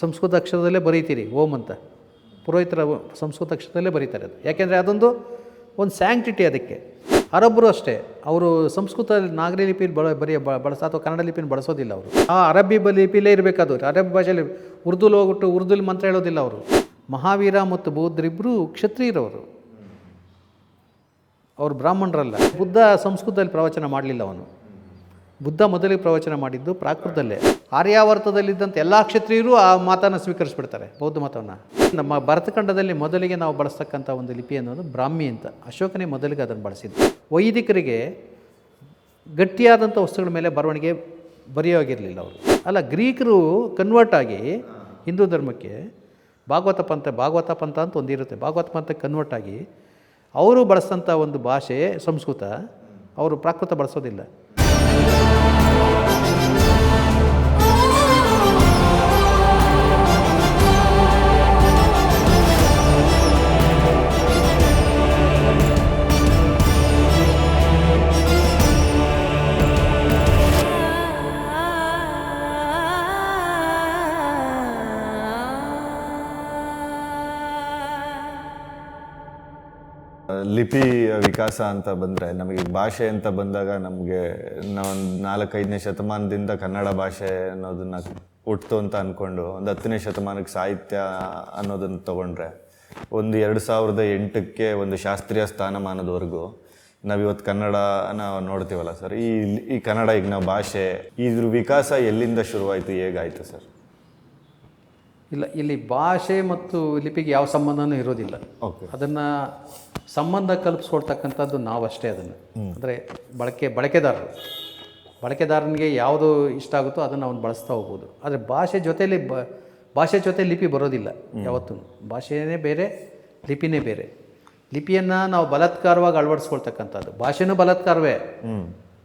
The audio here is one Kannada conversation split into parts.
ಸಂಸ್ಕೃತ ಅಕ್ಷರದಲ್ಲೇ ಬರೀತೀರಿ, ಓಂ ಅಂತ. ಪುರೋಹಿತರ ಸಂಸ್ಕೃತ ಅಕ್ಷರದಲ್ಲೇ ಬರೀತಾರೆ ಅದು. ಯಾಕೆಂದರೆ ಅದೊಂದು ಒಂದು ಸ್ಯಾಂಕ್ಟಿಟಿ ಅದಕ್ಕೆ. ಅರಬ್ಬರು ಅಷ್ಟೇ. ಅವರು ಸಂಸ್ಕೃತ ನಾಗರಿ ಲಿಪಿ ಬಳ ಬರೀ ಬಳಸ, ಅಥವಾ ಕನ್ನಡ ಲಿಪಿನ ಬಳಸೋದಿಲ್ಲ ಅವರು. ಆ ಅರಬ್ಬಿ ಲಿಪಿಲೇ ಇರಬೇಕಾದ್ರು ಅರಬ್ಬಿ ಭಾಷೆಯಲ್ಲಿ ಉರ್ದುಲ್ ಹೋಗ್ಬಿಟ್ಟು ಉರ್ದುಲ್ ಮಂತ್ರ ಹೇಳೋದಿಲ್ಲ ಅವರು. ಮಹಾವೀರ ಮತ್ತು ಬೌದ್ಧರಿಬ್ಬರು ಕ್ಷತ್ರಿಯರವರು. ಅವರು ಬ್ರಾಹ್ಮಣರಲ್ಲ. ಬುದ್ಧ ಸಂಸ್ಕೃತದಲ್ಲಿ ಪ್ರವಚನ ಮಾಡಲಿಲ್ಲ ಅವನು. ಬುದ್ಧ ಮೊದಲಿಗೆ ಪ್ರವಚನ ಮಾಡಿದ್ದು ಪ್ರಾಕೃತದಲ್ಲೇ. ಆರ್ಯಾವರ್ತದಲ್ಲಿದ್ದಂಥ ಎಲ್ಲ ಕ್ಷತ್ರಿಯರು ಆ ಮಾತನ್ನು ಸ್ವೀಕರಿಸ್ಬಿಡ್ತಾರೆ, ಬೌದ್ಧ ಮತವನ್ನು. ನಮ್ಮ ಭರತಖಂಡದಲ್ಲಿ ಮೊದಲಿಗೆ ನಾವು ಬಳಸ್ತಕ್ಕಂಥ ಒಂದು ಲಿಪಿ ಅನ್ನೋದು ಬ್ರಾಹ್ಮಿ ಅಂತ. ಅಶೋಕನೇ ಮೊದಲಿಗೆ ಅದನ್ನು ಬಳಸಿದ್ದು. ವೈದಿಕರಿಗೆ ಗಟ್ಟಿಯಾದಂಥ ವಸ್ತುಗಳ ಮೇಲೆ ಬರವಣಿಗೆ ಬರೆಯೋಗಿರಲಿಲ್ಲ ಅವರು. ಅಲ್ಲ, ಗ್ರೀಕರು ಕನ್ವರ್ಟ್ ಆಗಿ ಹಿಂದೂ ಧರ್ಮಕ್ಕೆ ಭಾಗವತ ಪಂಥ ಭಾಗವತ ಪಂಥ ಅಂತ ಒಂದಿರುತ್ತೆ ಭಾಗವತ ಪಂಥ ಕನ್ವರ್ಟ್ ಆಗಿ ಅವರು ಬಳಸಂಥ ಒಂದು ಭಾಷೆ ಸಂಸ್ಕೃತ. ಅವರು ಪ್ರಾಕೃತ ಬಳಸೋದಿಲ್ಲ. ಲಿಪಿ ವಿಕಾಸ ಅಂತ ಬಂದರೆ, ನಮಗೆ ಭಾಷೆ ಅಂತ ಬಂದಾಗ ನಮಗೆ ನಾವೊಂದು ನಾಲ್ಕೈದನೇ ಶತಮಾನದಿಂದ ಕನ್ನಡ ಭಾಷೆ ಅನ್ನೋದನ್ನು ಹುಟ್ತು ಅಂತ ಅಂದ್ಕೊಂಡು ಒಂದು ಹತ್ತನೇ ಶತಮಾನಕ್ಕೆ ಸಾಹಿತ್ಯ ಅನ್ನೋದನ್ನು ತಗೊಂಡ್ರೆ, ಒಂದು ಎರಡು ಸಾವಿರದ ಎಂಟಕ್ಕೆ ಒಂದು ಶಾಸ್ತ್ರೀಯ ಸ್ಥಾನಮಾನದವರೆಗೂ ನಾವು ಇವತ್ತು ಕನ್ನಡನ ನೋಡ್ತೀವಲ್ಲ ಸರ್? ಈ ಈ ಕನ್ನಡ ಈಗ ನಾವು ಭಾಷೆ, ಇದ್ರ ವಿಕಾಸ ಎಲ್ಲಿಂದ ಶುರುವಾಯಿತು, ಹೇಗಾಯಿತು ಸರ್? ಇಲ್ಲ ಇಲ್ಲಿ ಭಾಷೆ ಮತ್ತು ಲಿಪಿಗೆ ಯಾವ ಸಂಬಂಧನೂ ಇರೋದಿಲ್ಲ ಅದನ್ನು ಸಂಬಂಧ ಕಲ್ಪಿಸ್ಕೊಡ್ತಕ್ಕಂಥದ್ದು ನಾವಷ್ಟೇ ಅದನ್ನು. ಅಂದರೆ ಬಳಕೆ ಬಳಕೆದಾರರು. ಬಳಕೆದಾರನಿಗೆ ಯಾವುದು ಇಷ್ಟ ಆಗುತ್ತೋ ಅದನ್ನು ಅವನು ಬಳಸ್ತಾ ಹೋಗ್ಬೋದು. ಆದರೆ ಭಾಷೆ ಜೊತೆಯಲ್ಲಿ ಬ ಭಾಷೆ ಜೊತೆ ಲಿಪಿ ಬರೋದಿಲ್ಲ ಯಾವತ್ತೂ. ಭಾಷೆಯೇ ಬೇರೆ ಲಿಪಿನೇ ಬೇರೆ. ಲಿಪಿಯನ್ನು ನಾವು ಬಲತ್ಕಾರವಾಗಿ ಅಳವಡಿಸ್ಕೊಳ್ತಕ್ಕಂಥದ್ದು. ಭಾಷೆನೂ ಬಲತ್ಕಾರವೇ.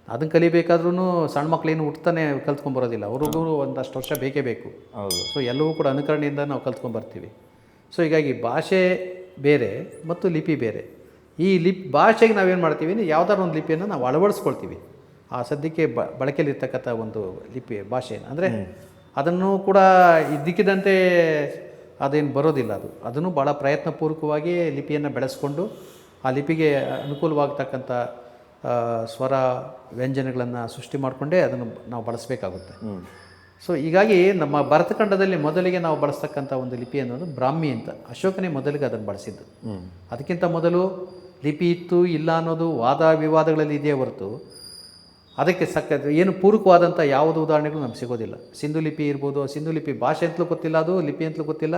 ಅದನ್ನು ಕಲಿಬೇಕಾದ್ರೂ ಸಣ್ಣ ಮಕ್ಕಳೇನು ಹುಟ್ಟತಾನೆ ಕಲ್ತ್ಕೊಂಬರೋದಿಲ್ಲ. ಅವ್ರಿಗೂ ಒಂದಷ್ಟು ವರ್ಷ ಬೇಕೇ ಬೇಕು. ಹೌದು. ಸೊ ಎಲ್ಲವೂ ಕೂಡ ಅನುಕರಣೆಯಿಂದ ನಾವು ಕಲ್ತ್ಕೊಂಬರ್ತೀವಿ. ಸೊ ಹೀಗಾಗಿ ಭಾಷೆ ಬೇರೆ ಮತ್ತು ಲಿಪಿ ಬೇರೆ. ಈ ಲಿಪ್ ಭಾಷೆಗೆ ನಾವೇನು ಮಾಡ್ತೀವಿ? ಅಂದ್ರೆ ಯಾವ್ದಾದ್ರು ಒಂದು ಲಿಪಿಯನ್ನು ನಾವು ಅಳವಡಿಸ್ಕೊಳ್ತೀವಿ. ಆ ಸದ್ಯಕ್ಕೆ ಬ ಬಳಕೆಯಲ್ಲಿರ್ತಕ್ಕಂಥ ಒಂದು ಲಿಪಿ ಭಾಷೆಯನ್ನು ಅಂದರೆ ಅದನ್ನು ಕೂಡ ಇದ್ದಕ್ಕಿದ್ದಂತೆ ಅದೇನು ಬರೋದಿಲ್ಲ ಅದು. ಅದನ್ನು ಭಾಳ ಪ್ರಯತ್ನಪೂರ್ವಕವಾಗಿ ಲಿಪಿಯನ್ನು ಬೆಳೆಸ್ಕೊಂಡು ಆ ಲಿಪಿಗೆ ಅನುಕೂಲವಾಗ್ತಕ್ಕಂಥ ಸ್ವರ ವ್ಯಂಜನಗಳನ್ನು ಸೃಷ್ಟಿ ಮಾಡಿಕೊಂಡೇ ಅದನ್ನು ನಾವು ಬಳಸಬೇಕಾಗುತ್ತೆ. ಸೊ ಹೀಗಾಗಿ ನಮ್ಮ ಭರತಖಂಡದಲ್ಲಿ ಮೊದಲಿಗೆ ನಾವು ಬಳಸ್ತಕ್ಕಂಥ ಒಂದು ಲಿಪಿ ಅನ್ನೋದು ಬ್ರಾಹ್ಮಿ ಅಂತ. ಅಶೋಕನೇ ಮೊದಲಿಗೆ ಅದನ್ನು ಬಳಸಿದ್ದು. ಅದಕ್ಕಿಂತ ಮೊದಲು ಲಿಪಿ ಇತ್ತು ಇಲ್ಲ ಅನ್ನೋದು ವಾದ ವಿವಾದಗಳಲ್ಲಿ ಇದೆಯೇ ಹೊರತು ಅದಕ್ಕೆ ಸಕ್ಕ ಏನು ಪೂರಕವಾದಂಥ ಯಾವುದು ಉದಾಹರಣೆಗಳು ನಮ್ಗೆ ಸಿಗೋದಿಲ್ಲ. ಸಿಂಧು ಲಿಪಿ ಇರ್ಬೋದು ಸಿಂಧು ಲಿಪಿ ಭಾಷೆ ಅಂತಲೂ ಗೊತ್ತಿಲ್ಲ ಅದು ಲಿಪಿ ಅಂತಲೂ ಗೊತ್ತಿಲ್ಲ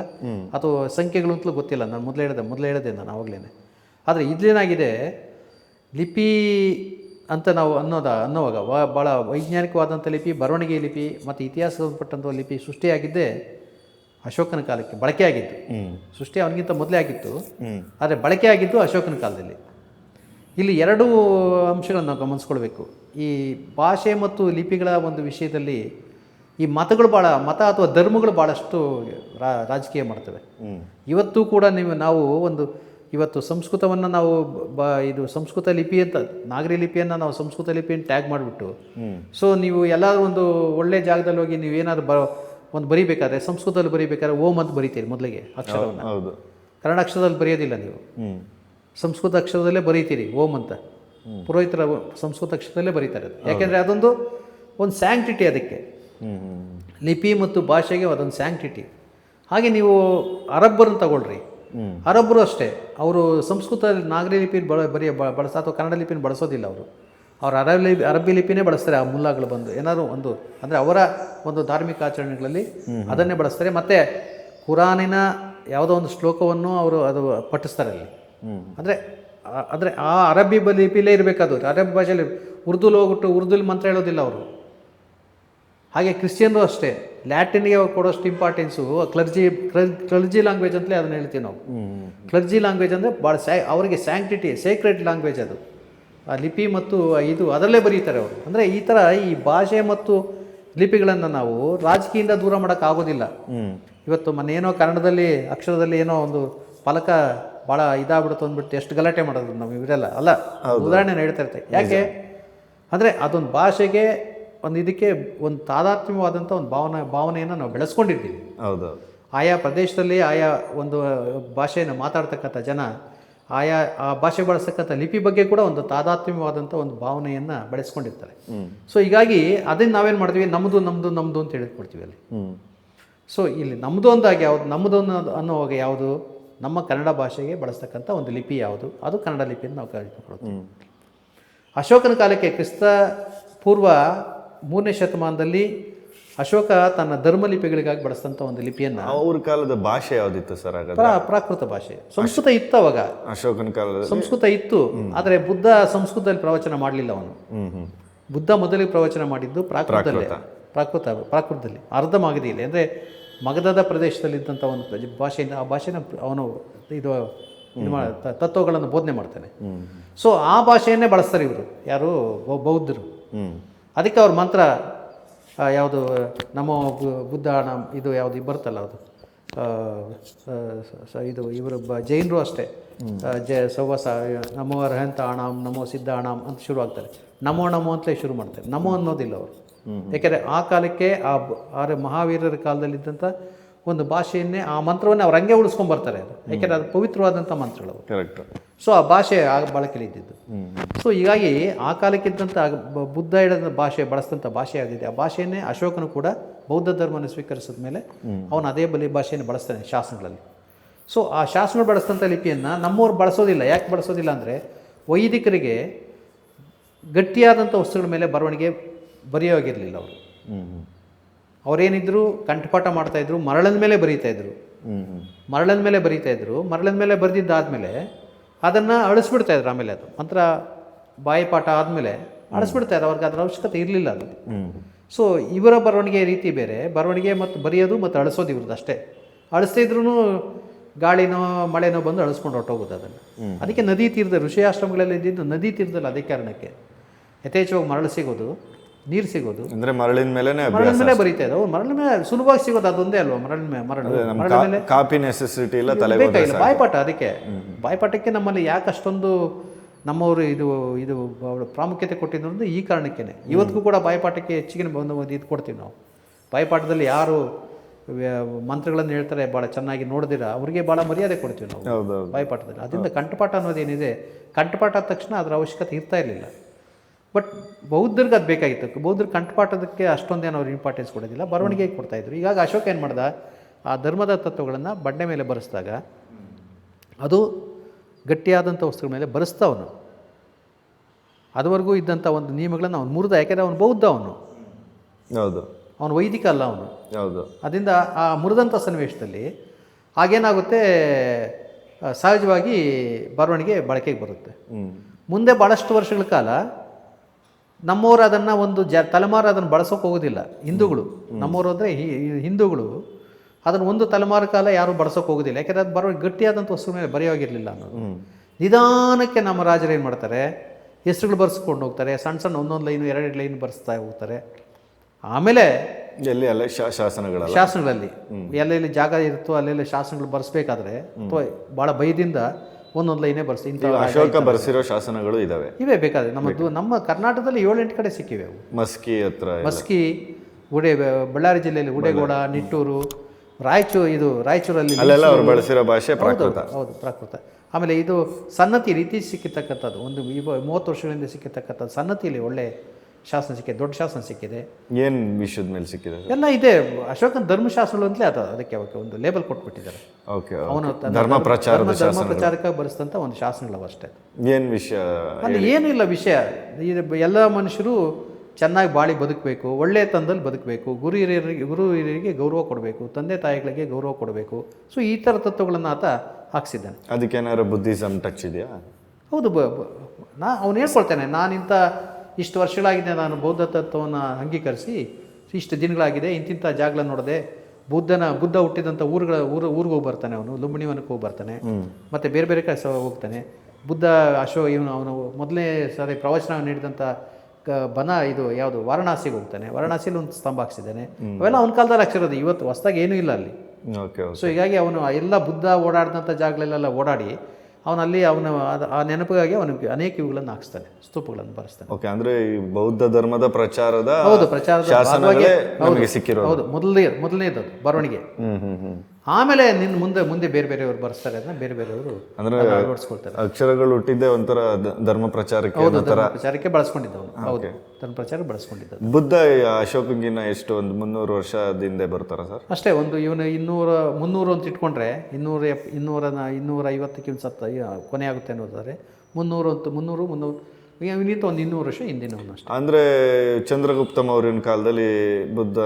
ಅಥವಾ ಸಂಖ್ಯೆಗಳು ಅಂತಲೂ ಗೊತ್ತಿಲ್ಲ. ನಾನು ಮೊದಲೇ ಹೇಳಿದೆ ಮೊದಲು ಹೇಳಿದೆ ನಾನು ಆವಾಗಲೇ ಆದರೆ ಇದ್ಲೇನಾಗಿದೆ ಲಿಪಿ ಅಂತ ನಾವು ಅನ್ನೋದ ಅನ್ನೋವಾಗ ವ ಭಾಳ ವೈಜ್ಞಾನಿಕವಾದಂಥ ಲಿಪಿ ಬರವಣಿಗೆ ಲಿಪಿ ಮತ್ತು ಇತಿಹಾಸ ಸಂಬಂಧಪಟ್ಟಂಥ ಲಿಪಿ ಸೃಷ್ಟಿಯಾಗಿದ್ದೇ ಅಶೋಕನ ಕಾಲಕ್ಕೆ ಬಳಕೆ ಆಗಿತ್ತು. ಸೃಷ್ಟಿ ಅವನಿಗಿಂತ ಮೊದಲೇ ಆಗಿತ್ತು. ಆದರೆ ಬಳಕೆ ಆಗಿದ್ದು ಅಶೋಕನ ಕಾಲದಲ್ಲಿ. ಇಲ್ಲಿ ಎರಡು ಅಂಶಗಳನ್ನು ನಾವು ಗಮನಿಸ್ಕೊಳ್ಬೇಕು. ಈ ಭಾಷೆ ಮತ್ತು ಲಿಪಿಗಳ ಒಂದು ವಿಷಯದಲ್ಲಿ ಈ ಮತಗಳು ಭಾಳ ಮತ ಅಥವಾ ಧರ್ಮಗಳು ಭಾಳಷ್ಟು ರಾ ರಾಜಕೀಯ ಮಾಡ್ತವೆ. ಇವತ್ತು ಕೂಡ ನೀವು ನಾವು ಒಂದು ಇವತ್ತು ಸಂಸ್ಕೃತವನ್ನು ನಾವು ಬ ಇದು ಸಂಸ್ಕೃತ ಲಿಪಿ ಅಂತ ನಾಗರಿ ಲಿಪಿಯನ್ನು ನಾವು ಸಂಸ್ಕೃತ ಲಿಪಿಯನ್ನು ಟ್ಯಾಗ್ ಮಾಡಿಬಿಟ್ಟು ಸೊ ನೀವು ಎಲ್ಲಾದ್ರೂ ಒಂದು ಒಳ್ಳೆ ಜಾಗದಲ್ಲಿ ಹೋಗಿ ನೀವು ಏನಾದ್ರು ಬ ಒಂದು ಬರಿಬೇಕಾದ್ರೆ ಸಂಸ್ಕೃತದಲ್ಲಿ ಬರಿಬೇಕಾದ್ರೆ ಓಮ್ ಅಂತ ಬರಿತೀರಿ ಮೊದಲಿಗೆ ಅಕ್ಷರವನ್ನು. ಹೌದು ಕನ್ನಡ ಅಕ್ಷರದಲ್ಲಿ ಬರೆಯೋದಿಲ್ಲ ನೀವು. ಸಂಸ್ಕೃತ ಅಕ್ಷರದಲ್ಲೇ ಬರೀತೀರಿ ಓಂ ಅಂತ. ಪುರೋಹಿತರ ಸಂಸ್ಕೃತ ಅಕ್ಷರದಲ್ಲೇ ಬರೀತಾರೆ ಯಾಕೆಂದರೆ ಅದೊಂದು ಒಂದು ಸ್ಯಾಂಕ್ಟಿಟಿ ಅದಕ್ಕೆ. ಲಿಪಿ ಮತ್ತು ಭಾಷೆಗೆ ಅದೊಂದು ಸ್ಯಾಂಕ್ಟಿಟಿ ಹಾಗೆ ನೀವು ಅರಬ್ಬರನ್ನು ತಗೊಳ್ರಿ. ಅರಬ್ಬರು ಅಷ್ಟೇ. ಅವರು ಸಂಸ್ಕೃತ ನಾಗರಿ ಲಿಪಿನ ಬಳ ಬರೀ ಬ ಬಳಸ ಅಥವಾ ಕನ್ನಡ ಲಿಪಿನ ಬಳಸೋದಿಲ್ಲ ಅವರು. ಅವ್ರು ಅರಬ್ ಲಿಪಿ ಅರಬ್ಬಿ ಲಿಪಿನೇ ಬಳಸ್ತಾರೆ ಆ ಮುಲ್ಲಾಗಳು ಬಂದು. ಏನಾದರೂ ಒಂದು ಅಂದರೆ ಅವರ ಒಂದು ಧಾರ್ಮಿಕ ಆಚರಣೆಗಳಲ್ಲಿ ಅದನ್ನೇ ಬಳಸ್ತಾರೆ. ಮತ್ತು ಕುರಾನಿನ ಯಾವುದೋ ಒಂದು ಶ್ಲೋಕವನ್ನು ಅವರು ಅದು ಪಠಿಸ್ತಾರೆ ಅಲ್ಲಿ. ಅಂದರೆ ಅಂದರೆ ಆ ಅರಬ್ಬಿ ಬ ಲಿಪಿಲೇ ಇರಬೇಕದು ಅರಬ್ ಭಾಷೆಯಲ್ಲಿ ಉರ್ದುಲ್ ಹೋಗ್ಬಿಟ್ಟು ಉರ್ದುಲ್ ಮಂತ್ರ ಹೇಳೋದಿಲ್ಲ ಅವರು. ಹಾಗೆ ಕ್ರಿಶ್ಚಿಯನ್ರು ಅಷ್ಟೇ. ಲ್ಯಾಟಿನ್ಗೆ ಅವ್ರು ಕೊಡೋಷ್ಟು ಇಂಪಾರ್ಟೆನ್ಸು ಕ್ಲರ್ಜಿ ಕ್ಲರ್ಜಿ ಲ್ಯಾಂಗ್ವೇಜ್ ಅಂತಲೇ ಅದನ್ನ ಹೇಳ್ತೀವಿ ನಾವು. ಕ್ಲರ್ಜಿ ಲ್ಯಾಂಗ್ವೇಜ್ ಅಂದರೆ ಭಾಳ ಸ್ಯಾ ಅವರಿಗೆ ಸ್ಯಾಂಕ್ಟಿಟಿ ಸೇಕ್ರೆಟ್ ಲ್ಯಾಂಗ್ವೇಜ್ ಅದು. ಆ ಲಿಪಿ ಮತ್ತು ಇದು ಅದರಲ್ಲೇ ಬರೀತಾರೆ ಅವರು. ಅಂದರೆ ಈ ಥರ ಈ ಭಾಷೆ ಮತ್ತು ಲಿಪಿಗಳನ್ನು ನಾವು ರಾಜಕೀಯದಿಂದ ದೂರ ಮಾಡೋಕ್ಕಾಗೋದಿಲ್ಲ ಇವತ್ತು ಮೊನ್ನೆ ಏನೋ ಕನ್ನಡದಲ್ಲಿ ಅಕ್ಷರದಲ್ಲಿ ಏನೋ ಒಂದು ಫಲಕ ಭಾಳ ಇದಾಗ್ಬಿಡುತ್ತೆ ಅಂದ್ಬಿಟ್ಟು ಎಷ್ಟು ಗಲಾಟೆ ಮಾಡೋದು ನಾವು ಇವರೆಲ್ಲ. ಅಲ್ಲ ಉದಾಹರಣೆ ಹೇಳ್ತಾ ಇರ್ತೀವಿ. ಯಾಕೆ? ಅಂದರೆ ಅದೊಂದು ಭಾಷೆಗೆ ಒಂದು ಇದಕ್ಕೆ ಒಂದು ತಾದಾತ್ಮ್ಯವಾದಂಥ ಒಂದು ಭಾವನೆ ಭಾವನೆಯನ್ನು ನಾವು ಬೆಳೆಸ್ಕೊಂಡಿದ್ದೀವಿ. ಹೌದು. ಆಯಾ ಪ್ರದೇಶದಲ್ಲಿ ಆಯಾ ಒಂದು ಭಾಷೆಯನ್ನು ಮಾತಾಡ್ತಕ್ಕಂಥ ಜನ ಆಯಾ ಆ ಭಾಷೆ ಬಳಸ್ತಕ್ಕಂಥ ಲಿಪಿ ಬಗ್ಗೆ ಕೂಡ ಒಂದು ತಾದಾತ್ಮ್ಯವಾದಂಥ ಒಂದು ಭಾವನೆಯನ್ನು ಬೆಳೆಸ್ಕೊಂಡಿರ್ತಾರೆ. ಸೊ ಹೀಗಾಗಿ ಅದನ್ನು ನಾವೇನು ಮಾಡ್ತೀವಿ ನಮ್ಮದು ನಮ್ಮದು ನಮ್ಮದು ಅಂತ ಹೇಳಿಕೊಡ್ತೀವಿ ಅಲ್ಲಿ. ಸೊ ಇಲ್ಲಿ ನಮ್ಮದು ಅಂದಾಗ ಯಾವುದು? ನಮ್ಮದು ಅನ್ನೋದು ಅನ್ನೋವಾಗ ಯಾವುದು? ನಮ್ಮ ಕನ್ನಡ ಭಾಷೆಗೆ ಬಳಸ್ತಕ್ಕಂಥ ಒಂದು ಲಿಪಿ ಯಾವುದು? ಅದು ಕನ್ನಡ ಲಿಪಿಯನ್ನು ನಾವು ಕಲಿತುಕೊಳ್ತೀವಿ ಅಶೋಕನ ಕಾಲಕ್ಕೆ ಕ್ರಿಸ್ತ ಪೂರ್ವ ಮೂರನೇ ಶತಮಾನದಲ್ಲಿ ಅಶೋಕ ತನ್ನ ಧರ್ಮಲಿಪಿಗಳಿಗಾಗಿ ಬಳಸಿದಂಥ ಒಂದು ಲಿಪಿಯನ್ನು ಅವ್ರ ಕಾಲದ ಭಾಷೆ ಯಾವುದಿತ್ತು ಸರ್ ಪ್ರಾಕೃತ ಭಾಷೆ. ಸಂಸ್ಕೃತ ಇತ್ತು ಅವಾಗ. ಅಶೋಕನ ಕಾಲದಲ್ಲಿ? ಸಂಸ್ಕೃತ ಇತ್ತು ಆದರೆ ಬುದ್ಧ ಸಂಸ್ಕೃತದಲ್ಲಿ ಪ್ರವಚನ ಮಾಡಲಿಲ್ಲ ಅವನು. ಬುದ್ಧ ಮೊದಲಿಗೆ ಪ್ರವಚನ ಮಾಡಿದ್ದು ಪ್ರಾಕೃತದಲ್ಲಿ. ಪ್ರಾಕೃತ. ಪ್ರಾಕೃತದಲ್ಲಿ. ಅರ್ಧ ಮಗದಿಯಲ್ಲಿ ಅಂದರೆ ಪ್ರದೇಶದಲ್ಲಿ ಪ್ರದೇಶದಲ್ಲಿದ್ದಂಥ ಒಂದು ಭಾಷೆಯಿಂದ ಆ ಭಾಷೆನ ಅವನು ಇದು ತತ್ವಗಳನ್ನು ಬೋಧನೆ ಮಾಡ್ತಾನೆ. ಸೊ ಆ ಭಾಷೆಯನ್ನೇ ಬಳಸ್ತಾರೆ ಇವರು. ಯಾರು? ಬೌದ್ಧರು. ಅದಕ್ಕೆ ಅವ್ರ ಮಂತ್ರ ಯಾವುದು ನಮ್ಮ ಬುದ್ಧ ನಮ್ ಇದು ಯಾವುದು ಬರುತ್ತಲ್ಲ ಅದು. ಇದು ಇವರು ಬ ಜೈನರು ಅಷ್ಟೇ. ಜ ಸವಸ ನಮೋ ರಹಂತ ಅಣಾಮ್ ನಮೋ ಸಿದ್ಧ ಅಣಾಮ್ ಅಂತ ಶುರು ಆಗ್ತಾರೆ. ನಮೋ ನಮೋ ಅಂತಲೇ ಶುರು ಮಾಡ್ತಾರೆ. ನಮೋ ಅನ್ನೋದಿಲ್ಲ ಅವರು. ಯಾಕೆಂದರೆ ಆ ಕಾಲಕ್ಕೆ ಆ ಆರೆ ಮಹಾವೀರರ ಕಾಲದಲ್ಲಿದ್ದಂಥ ಒಂದು ಭಾಷೆಯನ್ನೇ ಆ ಮಂತ್ರವನ್ನೇ ಅವ್ರು ಹಂಗೆ ಉಳಿಸ್ಕೊಂಡ್ ಬರ್ತಾರೆ ಅದು ಯಾಕೆಂದರೆ ಅದು ಪವಿತ್ರವಾದಂಥ ಮಂತ್ರಗಳು. ಕರೆಕ್ಟ್ ಸೊ ಆ ಭಾಷೆ ಆ ಬಳಕೆಯಲ್ಲಿ ಇದ್ದಿದ್ದು ಸೊ ಹೀಗಾಗಿ ಆ ಕಾಲಕ್ಕಿದ್ದಂಥ ಬುದ್ಧ ಹಿಡಿದ ಭಾಷೆ ಬಳಸಿದಂಥ ಭಾಷೆ ಆಗಿದೆ. ಆ ಭಾಷೆಯನ್ನೇ ಅಶೋಕನು ಕೂಡ ಬೌದ್ಧ ಧರ್ಮವನ್ನು ಸ್ವೀಕರಿಸಿದ ಮೇಲೆ ಅವನು ಅದೇ ಬಲಿ ಭಾಷೆಯನ್ನು ಬಳಸ್ತಾನೆ ಶಾಸನಗಳಲ್ಲಿ. ಸೊ ಆ ಶಾಸನಗಳು ಬಳಸಿದಂಥ ಲಿಪಿಯನ್ನು ನಮ್ಮವ್ರು ಬಳಸೋದಿಲ್ಲ. ಯಾಕೆ ಬಳಸೋದಿಲ್ಲ ಅಂದರೆ ವೈದಿಕರಿಗೆ ಗಟ್ಟಿಯಾದಂಥ ವಸ್ತುಗಳ ಮೇಲೆ ಬರವಣಿಗೆ ಬರೆಯೋಗಿರಲಿಲ್ಲ ಅವರು. ಅವರೇನಿದ್ರು ಕಂಠಪಾಠ ಮಾಡ್ತಾಯಿದ್ರು ಮರಳಂದ ಮೇಲೆ ಬರೀತಾ ಇದ್ರು. ಮರಳಂದ ಮರಳಿನ ಮೇಲೆ ಬರೀತಾ ಇದ್ರು ಮರಳಂದ ಮೇಲೆ ಬರೆದಿದ್ದಾದಮೇಲೆ ಅದನ್ನು ಅಳಿಸ್ಬಿಡ್ತಾ ಇದ್ರು ಆಮೇಲೆ ಅದು. ಮಂತ್ರ ಬಾಯಿಪಾಠ ಆದಮೇಲೆ ಅಳಿಸ್ಬಿಡ್ತಾ ಇದ್ರು ಅವ್ರಿಗೆ ಅದರ ಅವಶ್ಯಕತೆ ಇರಲಿಲ್ಲ ಅದು. ಸೊ ಇವರ ಬರವಣಿಗೆ ರೀತಿ ಬೇರೆ ಬರವಣಿಗೆ ಮತ್ತು ಬರೆಯೋದು ಮತ್ತು ಅಳಿಸೋದು ಇವ್ರದ್ದು ಅಷ್ಟೇ. ಅಳಿಸ್ತಾ ಇದ್ರೂ ಗಾಳಿನೋ ಮಳೆನೋ ಬಂದು ಅಳಿಸ್ಕೊಂಡು ಹೊರಟೋಗೋದು ಅದನ್ನು ಅದಕ್ಕೆ ನದಿ ತೀರದ ಋಷಿ ಆಶ್ರಮಗಳಲ್ಲಿ ಇದ್ದಿದ್ದು ನದಿ ತೀರದಲ್ಲ ಅದೇ ಕಾರಣಕ್ಕೆ. ಯಥೇಚ್ಛವಾಗಿ ಮರಳು ಸಿಗೋದು. ನೀರು ಸಿಗೋದು. ಅಂದ್ರೆ ಮರಳಿನ ಮೇಲೆ ಮರಳಿನ ಮೇಲೆ ಬರೀತಾ ಇದ್ದವು. ಮರಳಿನ ಮೇಲೆ ಸುಲಭವಾಗಿ ಸಿಗೋದು ಅದೊಂದೇ ಅಲ್ವಾ? ಮರಳಿನ ಮೇಲೆ ಮರಳು. ಮೇಲೆ ಕಾಪಿ ನೆಸೆಸಿಟಿ ಇಲ್ಲ ತಲೆ ಬೇಕಾಗಿಲ್ಲ ಬಾಯ್ಪಾಠ ಅದಕ್ಕೆ. ಬಾಯ್ಪಾಠಕ್ಕೆ ನಮ್ಮಲ್ಲಿ ಯಾಕೆ ಅಷ್ಟೊಂದು ನಮ್ಮವರು ಇದು ಇದು ಪ್ರಾಮುಖ್ಯತೆ ಕೊಟ್ಟಿದ್ದು ಅಂದ್ರೆ ಈ ಕಾರಣಕ್ಕೇನೆ. ಇವತ್ತಿಗೂ ಕೂಡ ಬಾಯ್ಪಾಠಕ್ಕೆ ಹೆಚ್ಚಿಗೆ ಒಂದು ಇದು ಕೊಡ್ತೀವಿ ನಾವು. ಬಾಯ್ಪಾಠದಲ್ಲಿ ಯಾರು ಮಂತ್ರಗಳನ್ನು ಹೇಳ್ತಾರೆ ಭಾಳ ಚೆನ್ನಾಗಿ ನೋಡಿದಿರ? ಅವ್ರಿಗೆ ಭಾಳ ಮರ್ಯಾದೆ ಕೊಡ್ತೀವಿ ನಾವು. ಬಾಯ್ಪಾಟದಲ್ಲಿ ಬಾಯ್ಪಾಠದಲ್ಲಿ. ಅದರಿಂದ ಕಂಠಪಾಠ ಅನ್ನೋದೇನಿದೆ? ಕಂಠಪಾಠ ಆದ ತಕ್ಷಣ ಅದರ ಅವಶ್ಯಕತೆ ಇರ್ತಾ ಇರಲಿಲ್ಲ. ಬಟ್ ಬೌದ್ಧರಿಗೆ ಅದು ಬೇಕಾಗಿತ್ತು. ಬೌದ್ಧರು ಕಂಠಪಾಠದಕ್ಕೆ ಅಷ್ಟೊಂದೇನು ಅವ್ರು ಇಂಪಾರ್ಟೆನ್ಸ್ ಕೊಡೋದಿಲ್ಲ. ಬರವಣಿಗೆ ಕೊಡ್ತಾಯಿದ್ರು ಈಗ ಅಶೋಕ ಏನು ಮಾಡ್ದ? ಆ ಧರ್ಮದ ತತ್ವಗಳನ್ನು ಬಂಡೆ ಮೇಲೆ ಬರೆಸಿದಾಗ ಅದು ಗಟ್ಟಿಯಾದಂಥ ವಸ್ತುಗಳ ಮೇಲೆ ಬರೆಸ್ತಾ ಅವನು ಅದುವರೆಗೂ ಇದ್ದಂಥ ಒಂದು ನಿಯಮಗಳನ್ನು ಅವನು ಮುರಿದ. ಯಾಕೆಂದರೆ ಅವನು ಬೌದ್ಧ ಅವನು. ಹೌದು. ಅವನು ವೈದಿಕ ಅಲ್ಲ ಅವನು. ಹೌದು. ಅದರಿಂದ ಆ ಮುರಿದಂಥ ಸನ್ನಿವೇಶದಲ್ಲಿ ಆಗೇನಾಗುತ್ತೆ ಸಹಜವಾಗಿ ಬರವಣಿಗೆ ಬಳಕೆಗೆ ಬರುತ್ತೆ. ಮುಂದೆ ಭಾಳಷ್ಟು ವರ್ಷಗಳ ಕಾಲ ನಮ್ಮವರು ಅದನ್ನು ಒಂದು ಜ ತಲೆಮಾರು ಅದನ್ನು ಬಳಸೋಕೆ ಹೋಗೋದಿಲ್ಲ. ಹಿಂದೂಗಳು. ನಮ್ಮವರು ಅಂದರೆ ಹಿಂದೂಗಳು ಅದನ್ನು ಒಂದು ತಲೆಮಾರು ಕಾಲ ಯಾರೂ ಬಳಸೋಕೆ ಹೋಗೋದಿಲ್ಲ. ಯಾಕೆಂದರೆ ಅದು ಬರೋ ಗಟ್ಟಿಯಾದಂಥ ವಸ್ತು ಮೇಲೆ ಬರೆಯೋಗಿರಲಿಲ್ಲ ಅನ್ನೋದು. ನಿಧಾನಕ್ಕೆ ನಮ್ಮ ರಾಜರು ಏನು ಮಾಡ್ತಾರೆ? ಹೆಸರುಗಳು ಬರ್ಸ್ಕೊಂಡು ಹೋಗ್ತಾರೆ. ಸಣ್ಣ ಸಣ್ಣ ಒಂದೊಂದು ಲೈನು ಎರಡೆರಡು ಲೈನ್ ಬರೆಸ್ತಾ ಹೋಗ್ತಾರೆ. ಆಮೇಲೆ ಎಲ್ಲಿ ಅಲ್ಲೇ ಶಾ- ಶಾಸನಗಳಲ್ಲ? ಶಾಸನಗಳಲ್ಲಿ. ಎಲ್ಲೆಲ್ಲಿ ಜಾಗ ಇರುತ್ತೋ ಅಲ್ಲೆಲ್ಲಿ ಶಾಸನಗಳು ಬರೆಸ್ಬೇಕಾದ್ರೆ ಅಥವಾ ಭಾಳ ಭಯದಿಂದ ಒಂದೊಂದು ಲೈನೇ ಬರ್ಸಿ ಇಂಥ ಅಶೋಕ ಬರ್ಸಿರೋ ಶಾಸನಗಳು ಇದಾವೆ. ಇವೇ ಬೇಕಾದ್ರೆ ನಮ್ಮದು ನಮ್ಮ ಕರ್ನಾಟಕದಲ್ಲಿ ಏಳೆಂಟು ಕಡೆ ಸಿಕ್ಕಿವೆ ಅವು. ಮಸ್ಕಿ ಹತ್ರ ಮಸ್ಕಿ ಉಡೆ ಬಳ್ಳಾರಿ ಜಿಲ್ಲೆಯಲ್ಲಿ ಉಡೆಗೋಡ ನಿಟ್ಟೂರು ರಾಯಚೂರು ಇದು ರಾಯಚೂರಲ್ಲಿ ಅಲ್ಲೆಲ್ಲ ಅವ್ರು ಬಳಸಿರೋ ಭಾಷೆ ಪ್ರಾಕೃತ. ಹೌದು ಪ್ರಾಕೃತ. ಆಮೇಲೆ ಇದು ಸನ್ನತಿ ರೀತಿ ಸಿಕ್ಕಿರ್ತಕ್ಕಂಥದ್ದು ಒಂದು ಮೂವತ್ತು ವರ್ಷಗಳಿಂದ ಸಿಕ್ಕಿರ್ತಕ್ಕಂಥದ್ದು ಸನ್ನತಿಯಲ್ಲಿ ಒಳ್ಳೆ ಶಾಸನ ಸಿಕ್ಕಿದೆ ದೊಡ್ಡ ಶಾಸನ ಸಿಕ್ಕಿದೆ. ಏನು ವಿಷಯದ ಮೇಲೆ ಸಿಕ್ಕಿದೆ? ಎಲ್ಲ ಇದೆ. ಅಶೋಕನ ಧರ್ಮಶಾಸ್ತ್ರಗಳು ಅಂತಲೇ ಆತ ಅದಕ್ಕೆ ಅವಕ್ಕೆ ಒಂದು ಲೇಬಲ್ ಕೊಟ್ಬಿಟ್ಟಿದ್ದಾರೆ. ಓಕೆ ಅವನು ಧರ್ಮ ಪ್ರಚಾರ ಧರ್ಮ- ಪ್ರಚಾರಕ್ಕಾಗಿ ಬರೆಸಿದಂಥ ಒಂದು ಶಾಸನಗಳು ಅಷ್ಟೇ. ಏನು ವಿಷಯ ಅಲ್ಲಿ ಏನೂ ಇಲ್ಲ ವಿಷಯ. ಎಲ್ಲ ಮನುಷ್ಯರು ಚೆನ್ನಾಗಿ ಬಾಳಿ ಬದುಕಬೇಕು ಒಳ್ಳೆಯ ತಂದಲ್ಲಿ ಬದುಕಬೇಕು ಗುರು ಹಿರಿಯರಿಗೆ ಗುರು ಹಿರಿಯರಿಗೆ ಗೌರವ ಕೊಡಬೇಕು ತಂದೆ ತಾಯಿಗಳಿಗೆ ಗೌರವ ಕೊಡಬೇಕು. ಸೊ ಈ ಥರ ತತ್ವಗಳನ್ನು ಆತ ಹಾಕ್ಸಿದ್ದಾನೆ. ಅದಕ್ಕೇನಾದ್ರು ಬುದ್ಧಿಸಮ್ ಟಚ್ ಇದೆಯಾ? ಹೌದು ಬ- ನಾ ಅವನು ಹೇಳ್ಕೊಳ್ತಾನೆ ನಾನಿಂಥ ಇಷ್ಟು ವರ್ಷಗಳಾಗಿದೆ ನಾನು ಬೌದ್ಧ ತತ್ವವನ್ನು ಅಂಗೀಕರಿಸಿ ಇಷ್ಟು ದಿನಗಳಾಗಿದೆ ಇಂತಿಂಥ ಜಾಗಲ ನೋಡಿದೆ ಬುದ್ಧನ ಬುದ್ಧ ಹುಟ್ಟಿದಂಥ ಊರುಗಳ ಊರು ಊರಿಗೆ ಹೋಗಿ ಬರ್ತಾನೆ ಅವನು ಲುಂಬಿಣಿವನಕ್ಕೆ ಹೋಗಿ ಬರ್ತಾನೆ. ಮತ್ತು ಬೇರೆ ಬೇರೆ ಕಡೆ ಹೋಗ್ತಾನೆ. ಬುದ್ಧ ಅಶೋ ಇವನು ಅವನು ಮೊದಲನೇ ಸಾರಿ ಪ್ರವಚನ ನೀಡಿದಂಥ ಕ ಬನ ಇದು ಯಾವುದು ವಾರಣಾಸಿಗೆ ಹೋಗ್ತಾನೆ. ವಾರಣಾಸಿಲಿ ಒಂದು ಸ್ತಂಭ ಹಾಕ್ಸಿದ್ದಾನೆ. ಅವೆಲ್ಲ ಅವನ ಕಾಲದಲ್ಲಿ ಹಾಕ್ಸಿರೋದು ಇವತ್ತು ಹೊಸ್ದಾಗಿ ಏನೂ ಇಲ್ಲ ಅಲ್ಲಿ. ಸೊ ಹೀಗಾಗಿ ಅವನು ಎಲ್ಲ ಬುದ್ಧ ಓಡಾಡಿದಂಥ ಜಾಗಗಳಲ್ಲೆಲ್ಲ ಓಡಾಡಿ ಅವನಲ್ಲಿ ಅವನ ಆ ನೆನಪಿಗಾಗಿ ಅವನಿಗೆ ಅನೇಕ ಇವುಗಳನ್ನು ಹಾಕ್ಸ್ತಾನೆ ಸ್ತೂಪಗಳನ್ನು ಬರೆಸ್ತಾನೆ. ಓಕೆ ಅಂದ್ರೆ ಈ ಬೌದ್ಧ ಧರ್ಮದ ಪ್ರಚಾರದ ಹೌದು ಪ್ರಚಾರದ ನಮಗೆ ಸಿಕ್ಕಿರೋದು. ಹೌದು ಮೊದಲನೇ ಮೊದಲನೇದು ಅದು ಬರವಣಿಗೆ. ಹ್ಮ್ ಹ್ಮ್ ಹ್ಮ್. ಆಮೇಲೆ ನಿನ್ನ ಮುಂದೆ ಮುಂದೆ ಬೇರೆ ಬೇರೆಯವರು ಬರ್ಸ್ತಾರೆ ಅದನ್ನ ಬೇರೆ ಬೇರೆಯವರು ಅಂದ್ರೆ ಅಳವಡಿಸ್ಕೊಳ್ತಾರೆ. ಅಕ್ಷರಗಳು ಹುಟ್ಟಿದ್ದೆ ಒಂಥರ ಧರ್ಮ ಪ್ರಚಾರಕ್ಕೆ ಹೌದು ಧರ್ಮ ಪ್ರಚಾರಕ್ಕೆ ಬಳಸ್ಕೊಂಡಿದ್ದವನು. ಹೌದು ಧರ್ಮ ಪ್ರಚಾರ ಬಳಸ್ಕೊಂಡಿದ್ದ ಬುದ್ಧ ಅಶೋಕಂಗಿನ ಎಷ್ಟು ಒಂದು ಮುನ್ನೂರು ವರ್ಷದಿಂದ ಬರ್ತಾರ ಸರ್? ಅಷ್ಟೇ ಒಂದು ಇವನು ಇನ್ನೂರ ಮುನ್ನೂರು ಅಂತ ಇಟ್ಕೊಂಡ್ರೆ ಇನ್ನೂರ ಎಪ್ ಇನ್ನೂರ ಇನ್ನೂರ ಐವತ್ತಕ್ಕಿಂತ ಸತ್ತ ಕೊನೆ ಆಗುತ್ತೆ ಅನ್ನೋದಾದ್ರೆ ಮುನ್ನೂರು ಅಂತ ಮುನ್ನೂರು ಮುನ್ನೂರು ಇವನಿಂದ ಒಂದು ಇನ್ನೂರು ವರ್ಷ ಹಿಂದಿನವನು ಅಷ್ಟೇ. ಅಂದ್ರೆ ಚಂದ್ರಗುಪ್ತ ಮೌರ್ಯನ ಕಾಲದಲ್ಲಿ ಬುದ್ಧ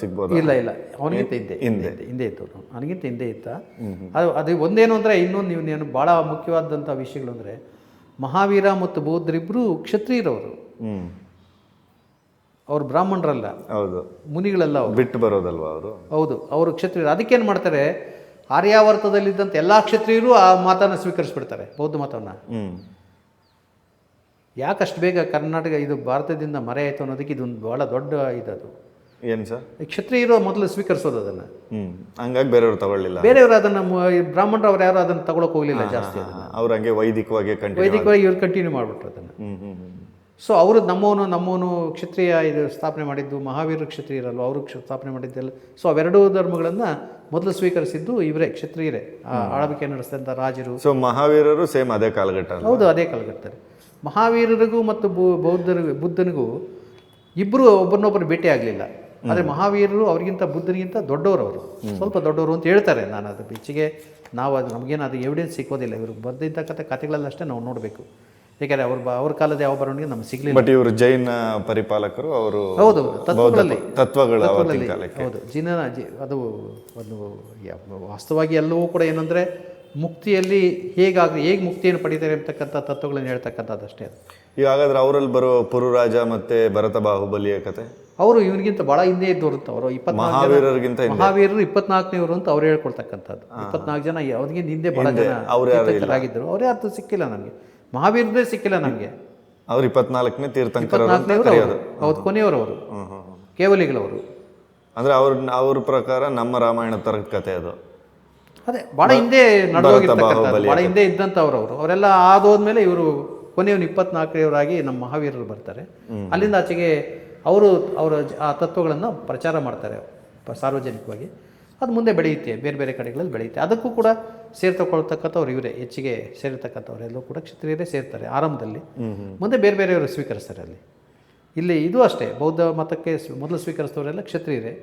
ಸಿಗ್ಬೋದು? ಇಲ್ಲ ಇಲ್ಲ. ಅವನಿಗಿಂತ ಹಿಂದೆ ಹಿಂದೆ. ಹಿಂದೆ ಇತ್ತು ಅವನು. ಅವನಿಗಿಂತ ಹಿಂದೆ ಇತ್ತ. ಅದು ಅದು ಒಂದೇನು ಅಂದರೆ ಇನ್ನೊಂದು ನೀವು ಏನು ಭಾಳ ಮುಖ್ಯವಾದಂಥ ವಿಷಯಗಳು ಅಂದರೆ ಮಹಾವೀರ ಮತ್ತು ಬೌದ್ಧರಿಬ್ಬರು ಕ್ಷತ್ರಿಯರವರು. ಅವರು ಬ್ರಾಹ್ಮಣರಲ್ಲ. ಹೌದು. ಮುನಿಗಳೆಲ್ಲ ಅವರು. ಬಿಟ್ಟು ಬರೋದಲ್ವಾ ಅವರು? ಹೌದು ಅವರು ಕ್ಷತ್ರಿಯರು. ಅದಕ್ಕೇನು ಮಾಡ್ತಾರೆ? ಆರ್ಯಾವರ್ತದಲ್ಲಿದ್ದಂಥ ಎಲ್ಲ ಕ್ಷತ್ರಿಯರು ಆ ಮಾತನ್ನು ಸ್ವೀಕರಿಸ್ಬಿಡ್ತಾರೆ ಬೌದ್ಧ ಮತವನ್ನು ಹ್ಮ್. ಯಾಕಷ್ಟು ಬೇಗ ಕರ್ನಾಟಕ ಇದು ಭಾರತದಿಂದ ಮರೆ ಆಯಿತು ಅನ್ನೋದಕ್ಕೆ ಇದೊಂದು ಭಾಳ ದೊಡ್ಡ ಇದದು. ಏನು ಸರ್? ಈ ಕ್ಷತ್ರಿಯರು ಮೊದಲು ಸ್ವೀಕರಿಸೋದು ಅದನ್ನು. ಹಂಗಾಗಿ ಬೇರೆಯವರು ತಗೊಳ್ಳಿಲ್ಲ. ಬೇರೆಯವರು ಅದನ್ನು ಬ್ರಾಹ್ಮಣರು ಅವ್ರು ಯಾರು ಅದನ್ನು ತಗೊಳಕ್ಕೆ ಹೋಗಲಿಲ್ಲ ಜಾಸ್ತಿ ಅವ್ರು ಹಂಗೆ ವೈದಿಕವಾಗಿ ಕಂಟಿನ್ಯೂ ವೈದಿಕವಾಗಿ ಇವ್ರು ಕಂಟಿನ್ಯೂ ಮಾಡಿಬಿಟ್ರು ಅದನ್ನು. ಸೊ ಅವರು ನಮ್ಮವನು ನಮ್ಮವನು ಕ್ಷತ್ರಿಯ ಇದು ಸ್ಥಾಪನೆ ಮಾಡಿದ್ದು ಮಹಾವೀರ ಕ್ಷತ್ರಿಯರಲ್ವ ಅವರು ಸ್ಥಾಪನೆ ಮಾಡಿದ್ದೆಲ್ಲ. ಸೊ ಅವೆರಡೂ ಧರ್ಮಗಳನ್ನು ಮೊದಲು ಸ್ವೀಕರಿಸಿದ್ದು ಇವರೇ ಕ್ಷತ್ರಿಯರೇ. ಆ ಆಳ್ವಿಕೆ ನಡೆಸಿದಂಥ ರಾಜರು. ಸೊ ಮಹಾವೀರರು ಸೇಮ್ ಅದೇ ಕಾಲಘಟ್ಟ? ಹೌದು ಅದೇ ಕಾಲಘಟ್ಟದಲ್ಲಿ. ಮಹಾವೀರರಿಗೂ ಮತ್ತು ಬೌದ್ಧರಿಗೂ ಬುದ್ಧನಿಗೂ ಇಬ್ಬರು ಒಬ್ಬರನ್ನೊಬ್ಬರು ಭೇಟಿ ಆಗಲಿಲ್ಲ. ಆದರೆ ಮಹಾವೀರರು ಅವ್ರಿಗಿಂತ ಬುದ್ಧನಿಗಿಂತ ದೊಡ್ಡವರು ಅವರು. ಸ್ವಲ್ಪ ದೊಡ್ಡವರು ಅಂತ ಹೇಳ್ತಾರೆ. ನಾನು ಅದು ಬೆಚ್ಚಿಗೆ ನಾವು ಅದು ನಮಗೇನು ಅದು ಎವಿಡೆನ್ಸ್ ಸಿಕ್ಕೋದಿಲ್ಲ. ಇವರು ಬರೆದಿರ್ತಕ್ಕಂಥ ಕಥೆಗಳಲ್ಲಷ್ಟೇ ನಾವು ನೋಡಬೇಕು. ಏಕೆಂದರೆ ಅವ್ರ ಬ ಅವ್ರ ಕಾಲದ ಯಾವ ಬರವಣಿಗೆ ನಮ್ಗೆ ಸಿಗಲಿಲ್ಲ. ಬಟ್ ಇವರು ಜೈನ ಪರಿಪಾಲಕರು ಅವರು ಹೌದು ತತ್ವಗಳಲ್ಲಿ. ತತ್ವಗಳು ತತ್ವಗಳಲ್ಲಿ. ಹೌದು ಜಿನ ಜಿ ಅದು ಒಂದು ವಾಸ್ತವವಾಗಿ ಎಲ್ಲವೂ ಕೂಡ ಏನಂದರೆ ಮುಕ್ತಿಯಲ್ಲಿ ಹೇಗಾಗಲಿ ಹೇಗೆ ಮುಕ್ತಿಯನ್ನು ಪಡೀತಾರೆ ಅಂತಕ್ಕಂಥ ತತ್ವಗಳನ್ನು ಹೇಳ್ತಕ್ಕಂಥದ್ದು ಅಷ್ಟೇ ಅದು. ಈಗ ಹಾಗಾದ್ರೆ ಅವರಲ್ಲಿ ಬರೋ ಪುರುರಾಜ ಮತ್ತೆ ಭರತ ಬಾಹುಬಲಿಯ ಕತೆ? ಅವರು ಇವರಿಗಿಂತ ಭಾಳ ಹಿಂದೆ ಇದ್ದವರು ಅಂತ ಅವರು ಮಹಾವೀರರಿಗಿಂತ ಇವರು ಮಹಾವೀರರು ಇಪ್ಪತ್ನಾಲ್ಕನೇವರು ಅಂತ ಅವ್ರು ಹೇಳ್ಕೊಳ್ತಕ್ಕಂಥದ್ದು. ಇಪ್ಪತ್ನಾಲ್ಕು ಜನ ಅವ್ರಿಗಿಂತ ಹಿಂದೆ ಭಾಳ ಜನ ಅವರಾಗಿದ್ದರು ಅವರೇ ಅರ್ಥ ಸಿಕ್ಕಿಲ್ಲ ನನಗೆ ಮಹಾವೀರದೇ ಸಿಕ್ಕಿಲ್ಲ ನಮಗೆ. ಅವರು ಇಪ್ಪತ್ನಾಲ್ಕನೇ ಕರೆಯೋದು. ಹೌದು ಕೊನೆಯವರು ಅವರು. ಕೇವಲಿಗಳವರು. ಅಂದ್ರೆ ಅವ್ರ ಅವ್ರ ಪ್ರಕಾರ ನಮ್ಮ ರಾಮಾಯಣ ತರ ಕತೆ ಅದು. ಅದೇ ಬಹಳ ಹಿಂದೆ ನಡೆದೋಗಿರ್ತಕ್ಕಂಥದ್ದು ಭಾಳ ಹಿಂದೆ ಇದ್ದಂಥವ್ರು ಅವರು ಅವರೆಲ್ಲ ಆದೋದ್ಮೇಲೆ ಇವರು ಕೊನೆಯವನು ಇಪ್ಪತ್ನಾಲ್ಕನೇವರಾಗಿ ನಮ್ಮ ಮಹಾವೀರರು ಬರ್ತಾರೆ. ಅಲ್ಲಿಂದ ಆಚೆಗೆ ಅವರು ಅವರ ಆ ತತ್ವಗಳನ್ನು ಪ್ರಚಾರ ಮಾಡ್ತಾರೆ ಸಾರ್ವಜನಿಕವಾಗಿ. ಅದು ಮುಂದೆ ಬೆಳೆಯುತ್ತೆ ಬೇರೆ ಬೇರೆ ಕಡೆಗಳಲ್ಲಿ ಬೆಳೆಯುತ್ತೆ. ಅದಕ್ಕೂ ಕೂಡ ಸೇರ್ತಕೊಳ್ತಕ್ಕಂಥವ್ರು ಇವರೇ ಹೆಚ್ಚಿಗೆ ಸೇರಿರ್ತಕ್ಕಂಥವ್ರೆಲ್ಲೂ ಕೂಡ ಕ್ಷತ್ರಿಯರೇ ಸೇರ್ತಾರೆ ಆರಂಭದಲ್ಲಿ. ಮುಂದೆ ಬೇರೆ ಬೇರೆಯವರು ಸ್ವೀಕರಿಸ್ತಾರೆ ಅಲ್ಲಿ. ಇಲ್ಲಿ ಇದು ಅಷ್ಟೇ ಬೌದ್ಧ ಮತಕ್ಕೆ ಮೊದಲು ಸ್ವೀಕರಿಸಿದವರೆಲ್ಲ ಕ್ಷತ್ರಿಯರೇ.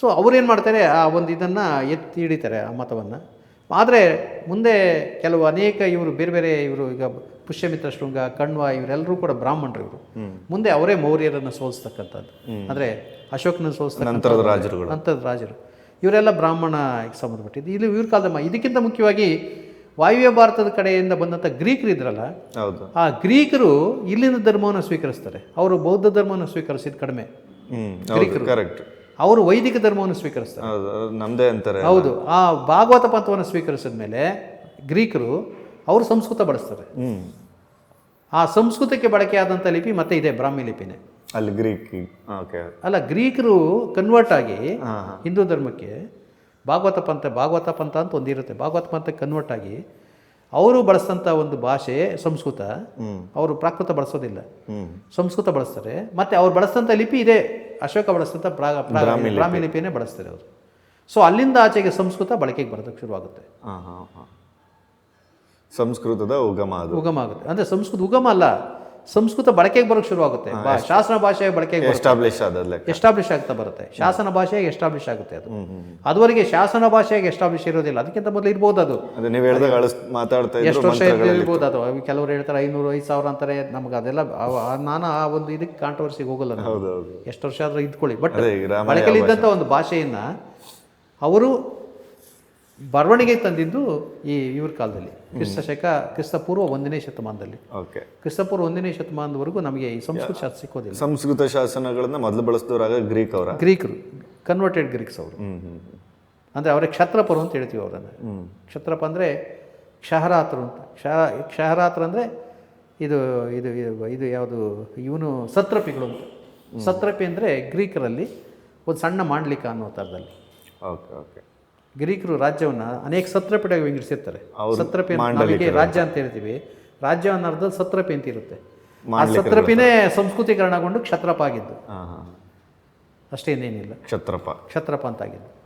ಸೊ ಅವ್ರೇನು ಮಾಡ್ತಾರೆ? ಆ ಒಂದು ಇದನ್ನು ಎತ್ತಿ ಹಿಡಿತಾರೆ ಆ ಮತವನ್ನು. ಆದರೆ ಮುಂದೆ ಕೆಲವು ಅನೇಕ ಇವರು ಬೇರೆ ಬೇರೆ ಇವರು ಈಗ ಪುಷ್ಯಮಿತ್ರ ಶೃಂಗ ಕಣ್ವ ಇವರೆಲ್ಲರೂ ಕೂಡ ಬ್ರಾಹ್ಮಣರು ಇವರು. ಮುಂದೆ ಅವರೇ ಮೌರ್ಯರನ್ನು ಸೋಲಿಸ್ತಕ್ಕಂಥದ್ದು. ಅಂದರೆ ಅಶೋಕನ ಸೋಲಿಸ್ತಕ್ಕಂಥ ನಂತರದ ರಾಜರುಗಳು. ಅಂಥದ್ದು ರಾಜರು. ಇವರೆಲ್ಲ ಬ್ರಾಹ್ಮಣ ಸಂಬಂಧಪಟ್ಟಿದ್ದು. ಇಲ್ಲಿ ಇವ್ರ ಕಾಲದ ಇದಕ್ಕಿಂತ ಮುಖ್ಯವಾಗಿ ವಾಯುವ್ಯ ಭಾರತದ ಕಡೆಯಿಂದ ಬಂದಂಥ ಗ್ರೀಕರು ಇದ್ರಲ್ಲ ಹೌದು. ಆ ಗ್ರೀಕರು ಇಲ್ಲಿನ ಧರ್ಮವನ್ನು ಸ್ವೀಕರಿಸ್ತಾರೆ. ಅವರು ಬೌದ್ಧ ಧರ್ಮವನ್ನು ಸ್ವೀಕರಿಸಿದ ಕಡಿಮೆ. ಹ್ಮ್. ಕರೆಕ್ಟ್ ಅವರು ವೈದಿಕ ಧರ್ಮವನ್ನು ಸ್ವೀಕರಿಸ್ತಾರೆ. ನಮ್ದೇ ಅಂತಾರೆ. ಹೌದು ಆ ಭಾಗವತ ಪಂಥವನ್ನು ಸ್ವೀಕರಿಸಿದ ಮೇಲೆ ಗ್ರೀಕರು ಅವರು ಸಂಸ್ಕೃತ ಬಳಸ್ತಾರೆ. ಆ ಸಂಸ್ಕೃತಕ್ಕೆ ಬಳಕೆಯಾದಂಥ ಲಿಪಿ ಮತ್ತೆ ಇದೆ ಬ್ರಾಹ್ಮಿ ಲಿಪಿನೇ. ಅಲ್ಲಿ ಗ್ರೀಕ್ ಓಕೆ. ಅಲ್ಲ ಗ್ರೀಕರು ಕನ್ವರ್ಟ್ ಆಗಿ ಹಿಂದೂ ಧರ್ಮಕ್ಕೆ ಭಾಗವತ ಪಂಥ ಭಾಗವತ ಪಂಥ ಅಂತ ಒಂದಿರುತ್ತೆ. ಭಾಗವತ ಪಂಥ ಕನ್ವರ್ಟ್ ಆಗಿ ಅವರು ಬಳಸಿದಂಥ ಒಂದು ಭಾಷೆ ಸಂಸ್ಕೃತ. ಅವರು ಪ್ರಾಕೃತ ಬಳಸೋದಿಲ್ಲ. ಸಂಸ್ಕೃತ ಬಳಸ್ತಾರೆ. ಮತ್ತು ಅವ್ರು ಬಳಸಿದಂಥ ಲಿಪಿ ಇದೆ. ಅಶೋಕ ಬಳಸಿದಂಥ ಪ್ರಾಗ ಪ್ರಾಮಿ ಬ್ರಾಹ್ಮಿ ಲಿಪಿಯನ್ನೇ ಬಳಸ್ತಾರೆ ಅವರು. ಸೊ ಅಲ್ಲಿಂದ ಆಚೆಗೆ ಸಂಸ್ಕೃತ ಬಳಕೆಗೆ ಬರೋದಕ್ಕೆ ಶುರುವಾಗುತ್ತೆ. ಸಂಸ್ಕೃತದ ಉಗಮ ಅದು. ಉಗಮ ಆಗುತ್ತೆ. ಅಂದರೆ ಸಂಸ್ಕೃತ ಉಗಮ ಅಲ್ಲ. ಸಂಸ್ಕೃತ ಬಳಕೆಗೆ ಬರೋಕ್ಕೆ ಶುರುವಾಗುತ್ತೆ ಆಗುತ್ತೆ. ಶಾಸನ ಭಾಷೆ ಬಳಕೆಗೆ ಎಸ್ಟಾಬ್ಲಿಷ್ ಎಸ್ಟಾಬ್ಲಿಷ್ ಆಗ್ತಾ ಬರುತ್ತೆ. ಶಾಸನ ಭಾಷೆಗೆ ಎಸ್ಟಾಬ್ಲಿಷ್ ಆಗುತ್ತೆ ಅದು. ಅದುವರೆಗೆ ಶಾಸನ ಭಾಷೆಯಾಗಿ ಎಸ್ಟಾಬ್ಲಿಷ್ ಇರೋದಿಲ್ಲ. ಅದಕ್ಕಿಂತ ಮೊದಲು ಇರ್ಬೋದು ಅದು. ಎಷ್ಟು ವರ್ಷ ಇರ್ಬೋದು ಅದು. ಕೆಲವರು ಹೇಳ್ತಾರೆ ಐನೂರು ಐದು ಸಾವಿರ ಅಂತಾರೆ. ನಮ್ಗೆ ಅದೆಲ್ಲ ನಾನು ಆ ಒಂದು ಇದಕ್ಕೆ ಕಾಂಟ್ರವರ್ಸಿಗೆ ಹೋಗಲ್ಲ ಎಷ್ಟು ವರ್ಷ ಆದರೂ ಇದ್ಕೊಳ್ಳಿ. ಬಟ್ ಬಳಕೆಯಲ್ಲಿ ಇದ್ದಂಥ ಒಂದು ಭಾಷೆಯನ್ನ ಅವರು ಬರವಣಿಗೆ ತಂದಿದ್ದು ಈ ಇವ್ರ ಕಾಲದಲ್ಲಿ. ಕ್ರಿಸ್ತ ಶಕ ಕ್ರಿಸ್ತಪೂರ್ವ ಒಂದನೇ ಶತಮಾನದಲ್ಲಿ. ಓಕೆ. ಕ್ರಿಸ್ತಪೂರ್ವ ಒಂದನೇ ಶತಮಾನದವರೆಗೂ ನಮಗೆ ಈ ಸಂಸ್ಕೃತ ಶಾಸ್ತ್ರ ಸಿಕ್ಕೋದಿಲ್ಲ. ಸಂಸ್ಕೃತ ಶಾಸನಗಳನ್ನ ಮೊದಲು ಬಳಸಿದವರಾಗ ಗ್ರೀಕ್ ಅವರ? ಗ್ರೀಕರು ಕನ್ವರ್ಟೆಡ್ ಗ್ರೀಕ್ಸ್ ಅವರು. ಅಂದರೆ ಅವರೇ ಕ್ಷತ್ರಪರು ಅಂತ ಹೇಳ್ತೀವಿ ಅವರನ್ನು. ಕ್ಷತ್ರಪ ಅಂದರೆ ಕ್ಷಹರಾತರು ಅಂತ. ಕ್ಷಹ ಕ್ಷಹರಾತ್ರ ಅಂದರೆ ಇದು ಇದು ಇದು- ಇದು ಯಾವುದು ಇವನು ಸತ್ರಪಿಗಳು ಅಂತ. ಸತ್ರಪಿ ಅಂದರೆ ಗ್ರೀಕರಲ್ಲಿ ಒಂದು ಸಣ್ಣ ಮಾಂಡ್ಲಿಕ ಅನ್ನೋ ಥರದಲ್ಲಿ. Okay okay. ಗ್ರೀಕರು ರಾಜ್ಯವನ್ನು ಅನೇಕ ಸತ್ರಪಿಟಾಗಿ ವಿಂಗಡಿಸಿರ್ತಾರೆ. ಸತ್ರಪೆ ಅಂತ. ರಾಜ್ಯ ಅಂತ ಹೇಳ್ತೀವಿ. ರಾಜ್ಯ ಅನ್ನೋದ್ರಲ್ಲಿ ಸತ್ರಪಿ ಅಂತ ಇರುತ್ತೆ. ಆ ಸತ್ರಪಿನೇ ಸಂಸ್ಕೃತೀಕರಣಗೊಂಡು ಕ್ಷತ್ರಪ ಆಗಿದ್ದು. ಅಷ್ಟೇನೇನಿಲ್ಲ ಕ್ಷತ್ರಪ. ಕ್ಷತ್ರಪ ಅಂತಾಗಿದ್ದು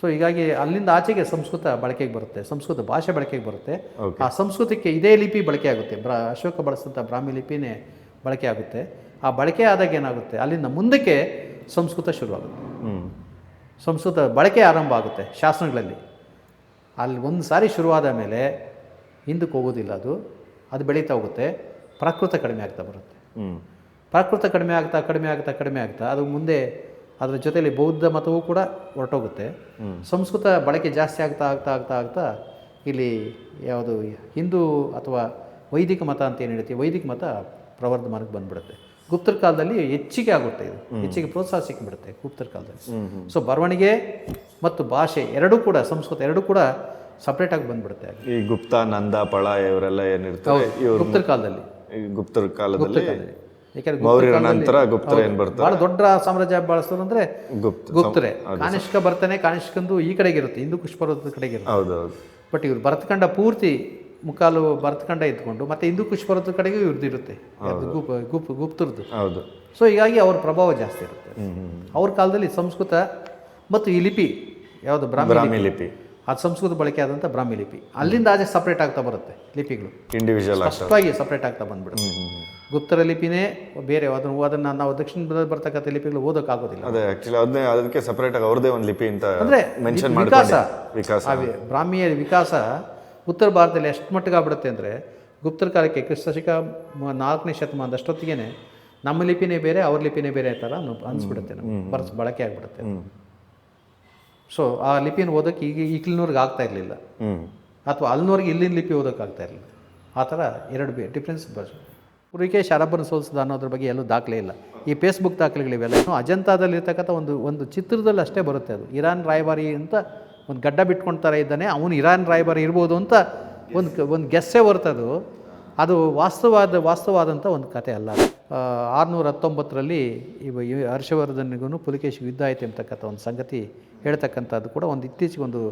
ಸೊ ಹೀಗಾಗಿ ಅಲ್ಲಿಂದ ಆಚೆಗೆ ಸಂಸ್ಕೃತ ಬಳಕೆಗೆ ಬರುತ್ತೆ. ಸಂಸ್ಕೃತ ಭಾಷೆ ಬಳಕೆಗೆ ಬರುತ್ತೆ. ಆ ಸಂಸ್ಕೃತಕ್ಕೆ ಇದೇ ಲಿಪಿ ಬಳಕೆ ಆಗುತ್ತೆ. ಬ್ರಾ ಅಶೋಕ ಬಳಸಿದಂಥ ಬ್ರಾಹ್ಮಿ ಲಿಪಿನೇ ಬಳಕೆ ಆಗುತ್ತೆ. ಆ ಬಳಕೆ ಆದಾಗ ಏನಾಗುತ್ತೆ? ಅಲ್ಲಿಂದ ಮುಂದಕ್ಕೆ ಸಂಸ್ಕೃತ ಶುರುವಾಗುತ್ತೆ. ಹ್ಞೂ ಸಂಸ್ಕೃತ ಬಳಕೆ ಆರಂಭ ಆಗುತ್ತೆ ಶಾಸನಗಳಲ್ಲಿ. ಅಲ್ಲಿ ಒಂದು ಸಾರಿ ಶುರುವಾದ ಮೇಲೆ ಹಿಂದಕ್ಕೆ ಹೋಗೋದಿಲ್ಲ ಅದು. ಅದು ಬೆಳೀತಾ ಹೋಗುತ್ತೆ. ಪ್ರಾಕೃತ ಕಡಿಮೆ ಆಗ್ತಾ ಬರುತ್ತೆ. ಪ್ರಾಕೃತ ಕಡಿಮೆ ಆಗ್ತಾ ಕಡಿಮೆ ಆಗ್ತಾ ಕಡಿಮೆ ಆಗ್ತಾ ಅದು ಮುಂದೆ ಅದರ ಜೊತೆಯಲ್ಲಿ ಬೌದ್ಧ ಮತವೂ ಕೂಡ ಹೊರಟೋಗುತ್ತೆ. ಸಂಸ್ಕೃತ ಬಳಕೆ ಜಾಸ್ತಿ ಆಗ್ತಾ ಆಗ್ತಾ ಆಗ್ತಾ ಆಗ್ತಾ ಇಲ್ಲಿ ಯಾವುದು ಹಿಂದೂ ಅಥವಾ ವೈದಿಕ ಮತ ಅಂತ ಏನು ಹೇಳ್ತೀವಿ? ವೈದಿಕ ಮತ ಪ್ರವರ್ಧಮಾನಕ್ಕೆ ಬಂದ್ಬಿಡುತ್ತೆ. ಗುಪ್ತರ ಕಾಲದಲ್ಲಿ ಹೆಚ್ಚಿಗೆ ಆಗುತ್ತೆ ಇದು. ಹೆಚ್ಚಿಗೆ ಪ್ರೋತ್ಸಾಹ ಸಿಕ್ಕಿಬಿಡುತ್ತೆ ಗುಪ್ತರ ಕಾಲದಲ್ಲಿ. ಸೊ ಬರವಣಿಗೆ ಮತ್ತು ಭಾಷೆ ಎರಡೂ ಕೂಡ ಸಂಸ್ಕೃತ ಎರಡೂ ಕೂಡ ಸಪ್ರೇಟ್ ಆಗಿ ಬಂದ್ಬಿಡುತ್ತೆ ಈ ಗುಪ್ತ ನಂದ ಪಳ ಇವರೆಲ್ಲ ಏನಿರ್ತಾರೆ ಗುಪ್ತರ ಕಾಲದಲ್ಲಿ. ಗುಪ್ತರ ಕಾಲದಲ್ಲಿ ಮೌರ್ಯರ ನಂತರ ಗುಪ್ತರ ಏನು ಬರ್ತಾರೆ? ಬಹಳ ದೊಡ್ಡ ಸಾಮ್ರಾಜ್ಯ ಬಳಸೋರು ಅಂದ್ರೆ ಗುಪ್ತ ಗುಪ್ತರೆ. ಕಾನಿಷ್ಕ ಬರ್ತಾನೆ ಕಾನಿಷ್ಕಂದು ಈ ಕಡೆಗೆ ಇರುತ್ತೆ ಹಿಂದೂ ಕುಶ್ಪರ್ವದ ಕಡೆಗೆ ಇರುತ್ತೆ. ಬಟ್ ಇವ್ರು ಬರ್ತಕಂಡ ಪೂರ್ತಿ ಮುಕ್ಕಾಲು ಭರತಖಂಡ ಇದ್ಕೊಂಡು ಮತ್ತೆ ಹಿಂದೂ ಕುಷ್ಪರ್ವತದ ಕಡೆಗೂ ಇವ್ರದ್ದು ಇರುತ್ತೆ. ಯಾವ್ದು ಗುಪ್ ಗುಪ್ ಗುಪ್ತರದ್ದು. ಹೌದು. ಸೊ ಹೀಗಾಗಿ ಅವ್ರ ಪ್ರಭಾವ ಜಾಸ್ತಿ ಇರುತ್ತೆ. ಅವ್ರ ಕಾಲದಲ್ಲಿ ಸಂಸ್ಕೃತ ಮತ್ತು ಈ ಲಿಪಿ ಯಾವುದು ಬ್ರಾಹ್ಮಿ ಲಿಪಿ? ಅದು ಸಂಸ್ಕೃತ ಬಳಕೆ ಆದಂಥ ಬ್ರಾಹ್ಮಿ ಲಿಪಿ. ಅಲ್ಲಿಂದ ಆಚೆ ಸಪ್ರೇಟ್ ಆಗ್ತಾ ಬರುತ್ತೆ ಲಿಪಿಗಳು. ಇಂಡಿವಿಜುವಲ್ ಅಷ್ಟಾಗಿ ಸ್ಪಷ್ಟವಾಗಿ ಸಪ್ರೇಟ್ ಆಗ್ತಾ ಬಂದ್ಬಿಡುತ್ತೆ. ಗುಪ್ತರ ಲಿಪಿನೇ ಬೇರೆ ಅದನ್ನು ಅದನ್ನು ನಾವು ದಕ್ಷಿಣ ಬರ್ತಕ್ಕಂಥ ಲಿಪಿಗಳು ಓದೋಕ್ಕಾಗೋದಿಲ್ಲ ಅದೇ ಆ್ಯಕ್ಚುಲಿ ಅದನ್ನೇ ಅದಕ್ಕೆ ಸಪ್ರೇಟ್ ಆಗಿ ಅವ್ರದೇ ಒಂದು ಲಿಪಿ ಅಂತ ಅಂದರೆ ವಿಕಾಸ. ವಿಕಾಸ. ಬ್ರಾಹ್ಮಿಯ ವಿಕಾಸ ಉತ್ತರ ಭಾರತದಲ್ಲಿ ಎಷ್ಟು ಮಟ್ಟಿಗೆ ಆಗ್ಬಿಡುತ್ತೆ ಅಂದರೆ ಗುಪ್ತರ ಕಾಲಕ್ಕೆ ಕ್ರಿಸ್ತಶಕ ನಾಲ್ಕನೇ ಶತಮಾನದ ಅಷ್ಟೊತ್ತಿಗೆ ನಮ್ಮ ಲಿಪಿನೇ ಬೇರೆ ಅವ್ರ ಲಿಪಿನೇ ಬೇರೆ ಥರ ಅನಿಸ್ಬಿಡುತ್ತೆ ನಮ್ಗೆ. ಬರ್ಸ್ ಬಳಕೆ ಆಗ್ಬಿಡುತ್ತೆ. ಸೊ ಆ ಲಿಪಿನ ಓದೋಕೆ ಈಗ ಈಗಿನವ್ರಿಗೆ ಆಗ್ತಾ ಇರಲಿಲ್ಲ. ಅಥವಾ ಅಲ್ಲಿನವ್ರಿಗೆ ಇಲ್ಲಿನ ಲಿಪಿ ಓದೋಕೆ ಆಗ್ತಾ ಇರಲಿಲ್ಲ. ಆ ಥರ ಎರಡು ಬೇ ಡಿಫ್ರೆನ್ಸ್ ಬರ್ ಊರಿಗೆ ಶರಬ್ಬನ ಸೋಲಿಸಿದ ಅನ್ನೋದ್ರ ಬಗ್ಗೆ ಎಲ್ಲೂ ದಾಖಲೆ ಇಲ್ಲ. ಈ ಫೇಸ್ಬುಕ್ ದಾಖಲೆಗಳಿವೆಲ್ಲ ಅಜಂತಾದಲ್ಲಿ ಇರ್ತಕ್ಕಂಥ ಒಂದು ಒಂದು ಚಿತ್ರದಲ್ಲಿ ಅಷ್ಟೇ ಬರುತ್ತೆ ಅದು. ಇರಾನ್ ರಾಯಭಾರಿ ಅಂತ ಒಂದು ಗಡ್ಡ ಬಿಟ್ಕೊಂಡು ಥರ ಇದ್ದಾನೆ, ಅವನು ಇರಾನ್ ರಾಯಭಾರಿ ಇರ್ಬೋದು ಅಂತ ಒಂದು ಒಂದು ಗೆಸ್ಸೇ ಹೊರತದು. ಅದು ವಾಸ್ತವಾದ ವಾಸ್ತವಾದಂಥ ಒಂದು ಕತೆ ಅಲ್ಲ. ಆರುನೂರ ಹತ್ತೊಂಬತ್ತರಲ್ಲಿ ಇವ ಹರ್ಷವರ್ಧನ್ಗೂ ಪುಲಿಕೇಶಿಗೆ ಯುದ್ಧ ಆಯಿತು ಎಂಬತಕ್ಕಂಥ ಒಂದು ಸಂಗತಿ ಹೇಳ್ತಕ್ಕಂಥದ್ದು ಕೂಡ ಒಂದು ಇತ್ತೀಚೆಗೆ ಒಂದು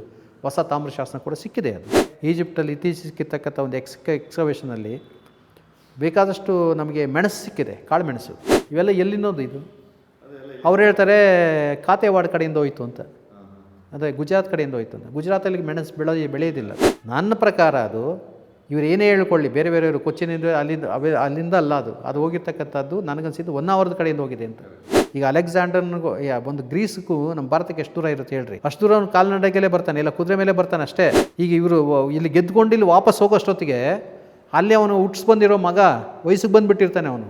ಹೊಸ ತಾಮ್ರಶಾಸನ ಕೂಡ ಸಿಕ್ಕಿದೆ ಅದು. ಈಜಿಪ್ಟಲ್ಲಿ ಇತ್ತೀಚೆಗೆ ಸಿಕ್ಕಿರ್ತಕ್ಕಂಥ ಒಂದು ಎಕ್ಸ್ ಎಕ್ಸ್ಕವೇಷನಲ್ಲಿ ಬೇಕಾದಷ್ಟು ನಮಗೆ ಮೆಣಸು ಸಿಕ್ಕಿದೆ ಕಾಳು ಮೆಣಸು ಇವೆಲ್ಲ ಎಲ್ಲಿನೋದು ಇದು? ಅವ್ರು ಹೇಳ್ತಾರೆ ಕಾತೆವಾಡ ಕಡೆಯಿಂದ ಹೋಯ್ತು ಅಂತ. ಅಂದರೆ ಗುಜರಾತ್ ಕಡೆಯಿಂದ ಹೋಯ್ತು ಅಂತ ಗುಜರಾತಲ್ಲಿ ಮೆಣಸು ಬೆಳೆ ಬೆಳೆಯೋದಿಲ್ಲ ನನ್ನ ಪ್ರಕಾರ ಅದು ಇವ್ರು ಏನೇ ಹೇಳ್ಕೊಳ್ಳಿ, ಬೇರೆ ಬೇರೆಯವರು ಕೊಚ್ಚಿನಿಂದ ಅಲ್ಲಿಂದ ಅಲ್ಲಿಂದ ಅಲ್ಲ ಅದು. ಅದು ಹೋಗಿರ್ತಕ್ಕಂಥದ್ದು ನನಗನ್ಸಿದ್ದು ಒನ್ ಅವರ್ದ ಕಡೆಯಿಂದ ಹೋಗಿದೆ ಅಂತ. ಈಗ ಅಲೆಕ್ಸಾಂಡರ್ನಿಗೂ ಒಂದು ಗ್ರೀಸ್ಗೂ ನಮ್ಮ ಭಾರತಕ್ಕೆ ಎಷ್ಟು ದೂರ ಇರುತ್ತೆ ಹೇಳ್ರಿ? ಅಷ್ಟು ದೂರ ಅವ್ನು ಕಾಲ್ನಡಿಗೆಲೇ ಬರ್ತಾನೆ, ಇಲ್ಲ ಕುದುರೆ ಮೇಲೆ ಬರ್ತಾನೆ ಅಷ್ಟೇ. ಈಗ ಇವರು ಇಲ್ಲಿ ಗೆದ್ಕೊಂಡು ಇಲ್ಲಿ ವಾಪಸ್ ಹೋಗೋಷ್ಟೊತ್ತಿಗೆ, ಅಲ್ಲಿ ಅವನು ಹುಟ್ಟಿಸ್ಬಂದಿರೋ ಮಗ ವಯಸ್ಸಿಗೆ ಬಂದುಬಿಟ್ಟಿರ್ತಾನೆ ಅವನು.